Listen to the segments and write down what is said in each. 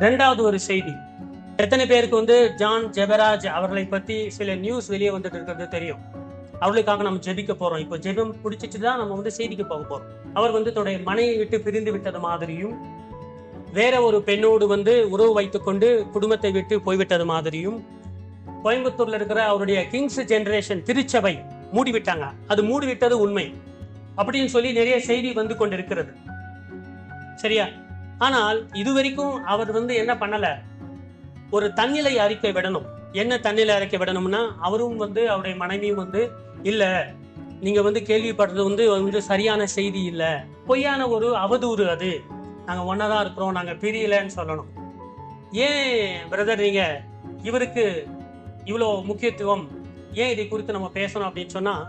ரெண்டாவது ஒரு செய்தி. எத்தனை பேருக்கு வந்து ஜான் ஜெபராஜ் அவர்களை பத்தி சில நியூஸ் வெளியே வந்துட்டு இருக்கிறது தெரியும். அவர்களுக்காக நம்ம ஜெபிக்க போறோம். இப்போ ஜெபம் பிடிச்சிட்டு தான் நம்ம வந்து செய்திக்கு போக போறோம். அவர் வந்து தன்னுடைய மனையை விட்டு பிரிந்து விட்டது மாதிரியும் வேற ஒரு பெண்ணோடு வந்து உறவு வைத்துக்கொண்டு குடும்பத்தை விட்டு போய்விட்டது மாதிரியும் கோயம்புத்தூர்ல இருக்கிற அவருடைய கிங்ஸ் ஜெனரேஷன் திருச்சபை மூடிவிட்டாங்க. அது மூடிவிட்டது உண்மை. அப்படின்னு சொல்லி நிறைய செய்தி வந்து கொண்டிருக்கிறது. சரியா? ஆனால் இதுவரைக்கும் அவர் வந்து என்ன பண்ணல? ஒரு தன்னிலை அறிக்கை விடணும். என்ன தன்னிலை அறிக்கை விடணும்னா அவரும் வந்து அவருடைய மனைவியும் வந்து இல்லை நீங்க வந்து கேள்விப்படுறது வந்து வந்து சரியான செய்தி இல்லை. பொய்யான ஒரு அவதூறு அது. நாங்கள் ஒன்றா தான் இருக்கிறோம் நாங்கள் பிரியலன்னு சொல்லணும். ஏன் பிரதர் நீங்கள் இவருக்கு இவ்வளோ முக்கியத்துவம்? ஏன் இதை குறித்து நம்ம பேசணும்? அப்படின்னு சொன்னால்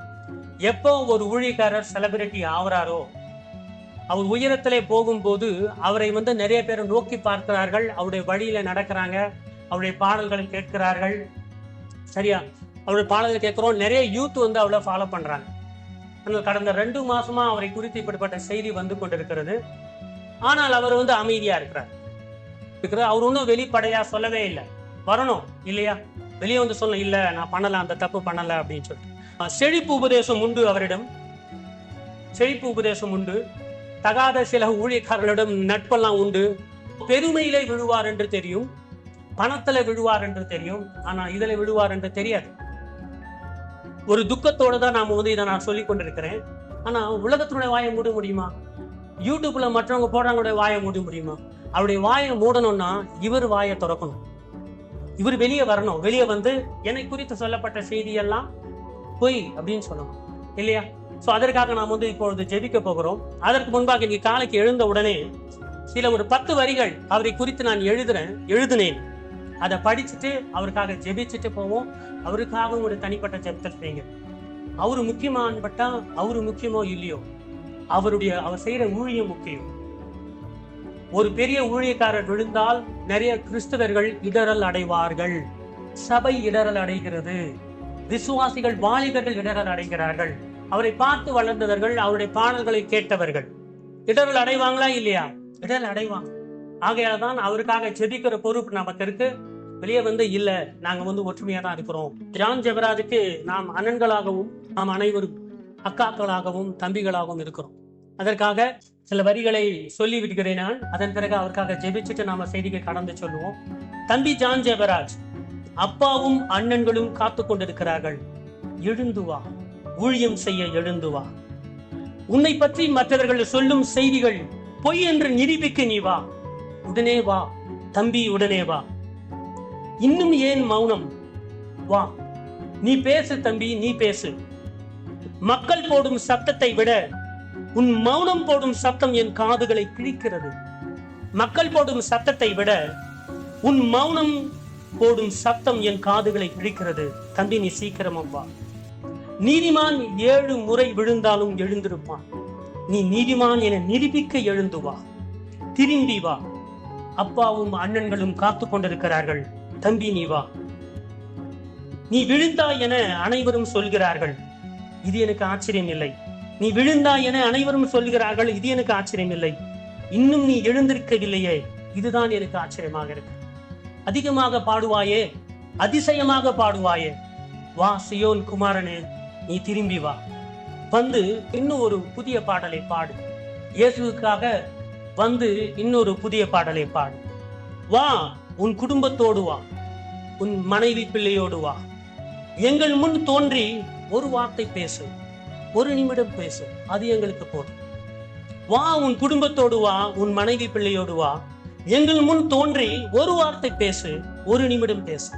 எப்போ ஒரு ஊழியக்காரர் செலிபிரிட்டி ஆகுறாரோ அவர் உயரத்திலே போகும்போது அவரை வந்து நிறைய பேர் நோக்கி பார்க்கிறார்கள். அவருடைய வழியில நடக்கிறாங்க. அவருடைய பாடல்களை கேட்கிறார்கள். சரியா? அவருடைய பாடல்களை கேட்கிறோம். நிறைய யூத் வந்து அவளை ஃபாலோ பண்றாங்க. ஆனால் கடந்த ரெண்டு மாசமா அவரை குறித்து இப்படிப்பட்ட செய்தி வந்து கொண்டிருக்கிறது. ஆனால் அவர் வந்து அமைதியா இருக்கிறார். இருக்கிறார் அவர் ஒன்றும் வெளிப்படையா சொல்லவே இல்லை. வரணும் இல்லையா? வெளியே வந்து சொல்ல இல்லை நான் பண்ணலாம் அந்த தப்பு பண்ணல அப்படின்னு சொல்லிட்டு. செழிப்பு உபதேசம் உண்டு அவரிடம். செழிப்பு உபதேசம் உண்டு. தகாத சில ஊழியக்காரர்களிடம் நட்பெல்லாம் உண்டு. பெருமையிலே விழுவார் என்று தெரியும். பணத்துல விழுவார் என்று தெரியும். ஆனா இதுல விழுவார் என்று தெரியாது. ஒரு துக்கத்தோட தான் நாம வந்து இதை நான் சொல்லி கொண்டிருக்கிறேன். ஆனா உலகத்தினுடைய வாயை மூட முடியுமா? யூடியூப்ல மற்றவங்க போடுறவங்களுடைய வாயை மூட முடியுமா? அவருடைய வாயை மூடணும்னா இவர் வாயை திறக்கணும். இவர் வெளியே வரணும். வெளியே வந்து என்னை குறித்து சொல்லப்பட்ட செய்தியெல்லாம் பொய் அப்படின்னு சொல்லணும். இல்லையா? ஸோ அதற்காக நாம் வந்து இப்பொழுது ஜெபிக்க போகிறோம். அதற்கு முன்பாக இன்னைக்கு காலைக்கு எழுந்த உடனே சில ஒரு பத்து வரிகள் அவரை குறித்து நான் எழுதுறேன் எழுதினேன். அதை படிச்சுட்டு அவருக்காக ஜெபிச்சுட்டு போவோம். அவருக்காகவும் ஒரு தனிப்பட்ட ஜெபத்தில் செய்யுங்க. அவரு முக்கியமான்பட்டா அவரு முக்கியமோ இல்லையோ அவருடைய அவர் செய்கிற ஊழியம் முக்கியம். ஒரு பெரிய ஊழியக்காரர் விழுந்தால் நிறைய கிறிஸ்தவர்கள் இடரல் அடைவார்கள். சபை இடரல் அடைகிறது. விசுவாசிகள் வாலிபர்கள் இடரல் அடைகிறார்கள். அவரை பார்த்து வளர்ந்தவர்கள் அவருடைய பாடல்களை கேட்டவர்கள். இடர்கள் அடைவாங்களா இல்லையா? இடர்கள் அடைவாங்க. ஆகையால தான் அவருக்காக ஜெபிக்கிற பொறுப்பு நமக்கு இருக்கு. வெளியே வந்து இல்ல நாங்க வந்து ஒற்றுமையா தான் இருக்கிறோம். ஜான் ஜெபராஜுக்கு நாம் அண்ணன்களாகவும் நாம் அனைவரும் அக்காக்களாகவும் தம்பிகளாகவும் இருக்கிறோம். அதற்காக சில வரிகளை சொல்லி விடுகிறேன் நான். அதன் பிறகு அவருக்காக ஜெபிச்சுட்டு நாம செய்திக்கு கடந்து சொல்லுவோம் தம்பி ஜான் ஜெபராஜ் அப்பாவும் அண்ணன்களும் காத்து கொண்டிருக்கிறார்கள். எழுந்து வா. ஊழியம் செய்ய எழுந்து வா. உன்னை பற்றி மற்றவர்கள் சொல்லும் செய்திகள் பொய் என்று நிரூபிக்க நீ வா. உடனே வா தம்பி உடனே வா. இன்னும் ஏன் மௌனம்? வா. நீ பேசு தம்பி நீ பேசு. மக்கள் போடும் சத்தத்தை விட உன் மௌனம் போடும் சத்தம் என் காதுகளை கிழிக்கிறது. மக்கள் போடும் சத்தத்தை விட உன் மௌனம் போடும் சத்தம் என் காதுகளை கிழிக்கிறது. தம்பி நீ சீக்கிரமா வா. நீதிமான் ஏழு முறை விழுந்தாலும் எழுந்திருப்பான் நீ நீதிமான் என நிரூபிக்க எழுந்து வா. திரும்பி வா. அப்பாவும் அண்ணன்களும் காத்து கொண்டிருக்கிறார்கள். தம்பி நீ வா. நீ விழுந்தா என அனைவரும் சொல்கிறார்கள். இது எனக்கு ஆச்சரியம் இல்லை நீ விழுந்தா என அனைவரும் சொல்கிறார்கள். இது எனக்கு ஆச்சரியம் இல்லை இன்னும் நீ எழுந்திருக்கவில்லையே. இதுதான் எனக்கு ஆச்சரியமாக இருக்கு. அதிகமாக பாடுவாயே. அதிசயமாக பாடுவாயே. வா சியோன் குமாரனே. நீ திரும்பி வா. வந்து இன்னும் ஒரு புதிய பாடலை பாடு. இயேசுவுக்காக வந்து இன்னொரு புதிய பாடலை பாடு. வா உன் குடும்பத்தோடு வா. உன் மனைவி பிள்ளையோடு வா. எங்கள் முன் தோன்றி ஒரு வார்த்தை பேசு. ஒரு நிமிடம் பேசு. அது எங்களுக்கு போதும். வா உன் குடும்பத்தோடு வா. உன் மனைவி பிள்ளையோடு வா. எங்கள் முன் தோன்றி ஒரு வார்த்தை பேசு. ஒரு நிமிடம் பேசு.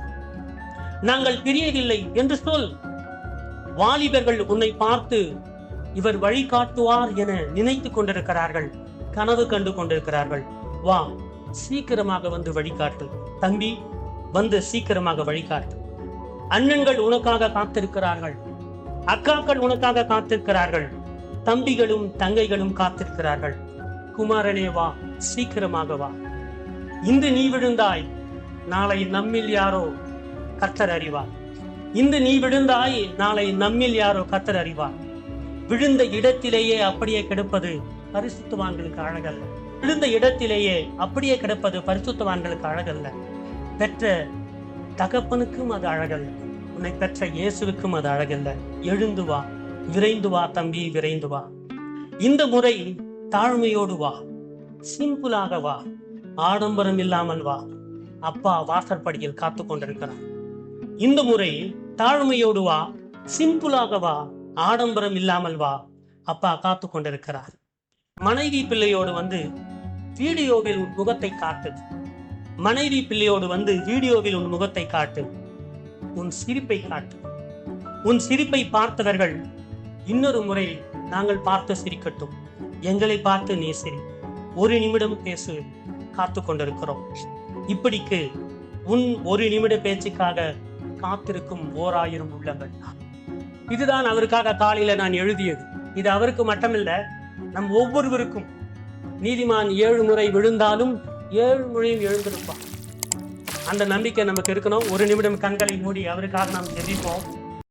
நாங்கள் பிரியவில்லை என்று சொல். வாலிபர்கள் உன்னை பார்த்து இவர் வழிகாட்டுவார் என நினைத்து கொண்டிருக்கிறார்கள். கனவு கண்டு கொண்டிருக்கிறார்கள். வா சீக்கிரமாக வந்து வழிகாட்டு தம்பி வந்து சீக்கிரமாக வழிகாட்டு அண்ணன்கள் உனக்காக காத்திருக்கிறார்கள். அக்காக்கள் உனக்காக காத்திருக்கிறார்கள். தம்பிகளும் தங்கைகளும் காத்திருக்கிறார்கள். குமாரனே வா சீக்கிரமாக வா. இன்று நீ விழுந்தாய். நாளை நம்மில் யாரோ கர்த்தர் அறிவார். இந்த நீ விழுந்தாய் நாளை நம்மில் யாரோ கத்தர் அறிவார். விழுந்த இடத்திலேயே அப்படியே கிடப்பது பரிசுத்தவான்களுக்கு அழகல்ல. விழுந்த இடத்திலேயே அப்படியே கிடப்பது பரிசுத்தவான்களுக்கு அழகல்ல. பெற்ற தகப்பனுக்கும் அது அழகல்ல. உன்னை பெற்ற இயேசுவுக்கும் அது அழகல்ல. எழுந்து வா விரைந்து வா தம்பி விரைந்து வா. இந்த முறை தாழ்மையோடு வா. சிம்பிளாக வா. ஆடம்பரம் இல்லாமல் வா. அப்பா வாசற்படியில் காத்து கொண்டிருக்கிறான் இந்த முறை தாழ்மையோடு வா சிம்பிளாக வா ஆடம்பரம் இல்லாமல் வா அப்பா காத்து கொண்டிருக்கிறார். மனைவி பிள்ளையோடு வந்து வீடியோவில் உன் முகத்தை காட்டு. மனைவி பிள்ளையோடு வந்து வீடியோவில் உன் முகத்தை காட்டு. உன் சிரிப்பை காட்டு. உன் சிரிப்பை பார்த்தவர்கள் இன்னொரு முறை நாங்கள் பார்த்து சிரிக்கட்டும். எங்களை பார்த்து நீ சிரி. ஒரு நிமிடம் பேசு காத்து கொண்டிருக்கிறோம். இப்படிக்கு உன் ஒரு நிமிட பேச்சுக்காக காத்திருக்கும் ஓர் ஆயிரம் உள்ளங்கள். இதுதான் அவருக்காக காலையில நான் எழுதியது. இது அவருக்கு மட்டுமில்ல நம் ஒவ்வொருவருக்கும். நீதிமான் ஏழு முறை விழுந்தாலும் ஏழு முறையும் எழுந்திருப்பான். அந்த நம்பிக்கை நமக்கு இருக்கணும். ஒரு நிமிடம் கண்களை மூடி அவருக்காக நாம் ஜெபிப்போம்.